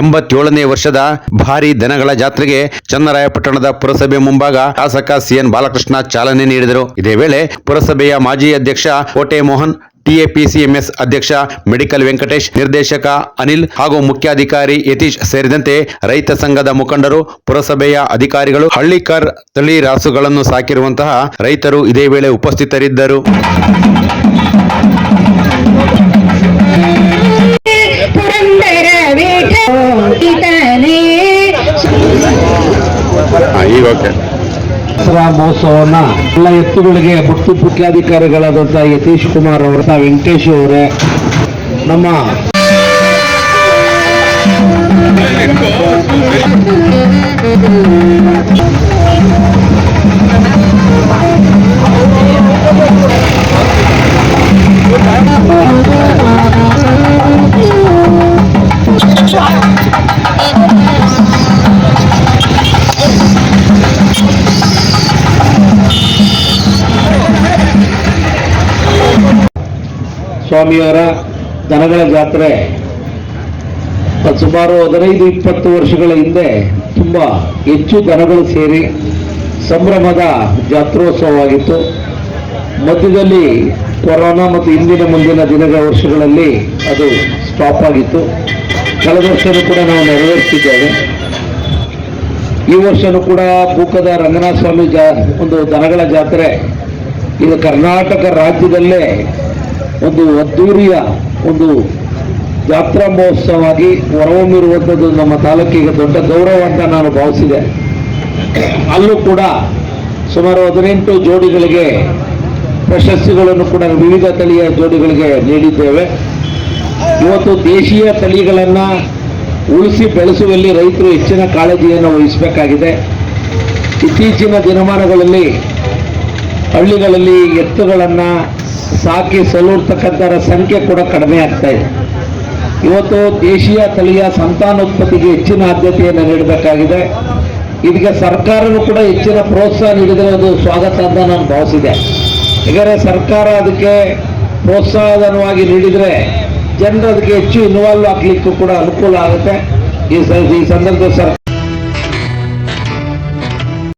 ಎಂಬತ್ತೇಳನೇ ವರ್ಷದ ಭಾರಿ ದನಗಳ ಜಾತ್ರೆಗೆ ಚನ್ನರಾಯಪಟ್ಟಣದ ಪುರಸಭೆ ಮುಂಭಾಗ ಶಾಸಕ ಸಿಎನ್ ಬಾಲಕೃಷ್ಣ ಚಾಲನೆ ನೀಡಿದರು. ಇದೇ ವೇಳೆ ಪುರಸಭೆಯ ಮಾಜಿ ಅಧ್ಯಕ್ಷ ಕೋಟೆ ಮೋಹನ್ ಟಿಎಪಿಸಿಎಂಎಸ್ ಅಧ್ಯಕ್ಷ ಮೆಡಿಕಲ್ ವೆಂಕಟೇಶ್, ನಿರ್ದೇಶಕ ಅನಿಲ್ ಹಾಗೂ ಮುಖ್ಯಾಧಿಕಾರಿ ಯತೀಶ್ ಸೇರಿದಂತೆ ರೈತ ಸಂಘದ ಮುಖಂಡರು, ಪುರಸಭೆಯ ಅಧಿಕಾರಿಗಳು, ಹಳ್ಳಿಕರ್ ತಳಿ ರಾಸುಗಳನ್ನು ಸಾಕಿರುವಂತಹ ರೈತರು ಇದೇ ವೇಳೆ ಉಪಸ್ಥಿತರಿದ್ದರು. ಈಗ ಓಕೆ. ದಸರಾ ಮಹೋತ್ಸವವನ್ನ ಎಲ್ಲ ಎತ್ತುಗಳಿಗೆ ಭಕ್ತಿ ಮುಖ್ಯಾಧಿಕಾರಿಗಳಾದಂಥ ಯತೀಶ್ ಕುಮಾರ್ ಅವರ ವೆಂಕಟೇಶ್ ಅವರೇ ನಮ್ಮ ಸ್ವಾಮಿಯವರ ದನಗಳ ಜಾತ್ರೆ ಸುಮಾರು ಹದಿನೈದು, ಇಪ್ಪತ್ತು ವರ್ಷಗಳ ಹಿಂದೆ ತುಂಬ ಹೆಚ್ಚು ದನಗಳು ಸೇರಿ ಸಂಭ್ರಮದ ಜಾತ್ರೋತ್ಸವವಾಗಿತ್ತು. ಮಧ್ಯದಲ್ಲಿ ಕೊರೋನಾ ಮತ್ತು ಇಂದಿನ ಮುಂದಿನ ದಿನಗಳ ವರ್ಷಗಳಲ್ಲಿ ಅದು ಸ್ಟಾಪ್ ಆಗಿತ್ತು. ಕಳೆದ ವರ್ಷನೂ ಕೂಡ ನಾವು ನೆರವೇರಿಸಿದ್ದೇವೆ. ಈ ವರ್ಷನೂ ಕೂಡ ಬೂಕದ ರಂಗನಾಥ ಸ್ವಾಮಿ ಜಾ ಒಂದು ದನಗಳ ಜಾತ್ರೆ. ಇದು ಕರ್ನಾಟಕ ರಾಜ್ಯದಲ್ಲೇ ಒಂದು ಅದ್ದೂರಿಯ ಒಂದು ಜಾತ್ರಾ ಮಹೋತ್ಸವವಾಗಿ ಹೊರಹೊಮ್ಮಿರುವಂಥದ್ದು ನಮ್ಮ ತಾಲೂಕಿಗೆ ದೊಡ್ಡ ಗೌರವ ಅಂತ ನಾನು ಭಾವಿಸಿದೆ. ಅಲ್ಲೂ ಕೂಡ ಸುಮಾರು ಹದಿನೆಂಟು ಜೋಡಿಗಳಿಗೆ ಪ್ರಶಸ್ತಿಗಳನ್ನು ಕೂಡ ವಿವಿಧ ತಳಿಯ ಜೋಡಿಗಳಿಗೆ ನೀಡಿದ್ದೇವೆ. ಇವತ್ತು ದೇಶೀಯ ತಳಿಗಳನ್ನು ಉಳಿಸಿ ಬೆಳೆಸುವಲ್ಲಿ ರೈತರು ಹೆಚ್ಚಿನ ಕಾಳಜಿಯನ್ನು ವಹಿಸಬೇಕಾಗಿದೆ. ಇತ್ತೀಚಿನ ದಿನಮಾನಗಳಲ್ಲಿ ಹಳ್ಳಿಗಳಲ್ಲಿ ಎತ್ತುಗಳನ್ನು ಸಾಕಿ ಸಲೂರ್ತಕ್ಕಂಥರ ಸಂಖ್ಯೆ ಕೂಡ ಕಡಿಮೆ ಆಗ್ತಾ ಇದೆ. ಇವತ್ತು ದೇಶೀಯ ತಳಿಯ ಸಂತಾನೋತ್ಪತ್ತಿಗೆ ಹೆಚ್ಚಿನ ಆದ್ಯತೆಯನ್ನು ನೀಡಬೇಕಾಗಿದೆ. ಇದಕ್ಕೆ ಸರ್ಕಾರವೂ ಕೂಡ ಹೆಚ್ಚಿನ ಪ್ರೋತ್ಸಾಹ ನೀಡಿದರೆ ಅದು ಸ್ವಾಗತ ಅಂತ ನಾನು ಭಾವಿಸಿದೆ. ಯಾಕಂದರೆ ಸರ್ಕಾರ ಅದಕ್ಕೆ ಪ್ರೋತ್ಸಾಹಧನವಾಗಿ ನೀಡಿದರೆ ಜನರು ಅದಕ್ಕೆ ಹೆಚ್ಚು ಇನ್ವಾಲ್ವ್ ಆಗಲಿಕ್ಕೂ ಕೂಡ ಅನುಕೂಲ ಆಗುತ್ತೆ. ಈ ಸಂದರ್ಭದಲ್ಲಿ ಸರ್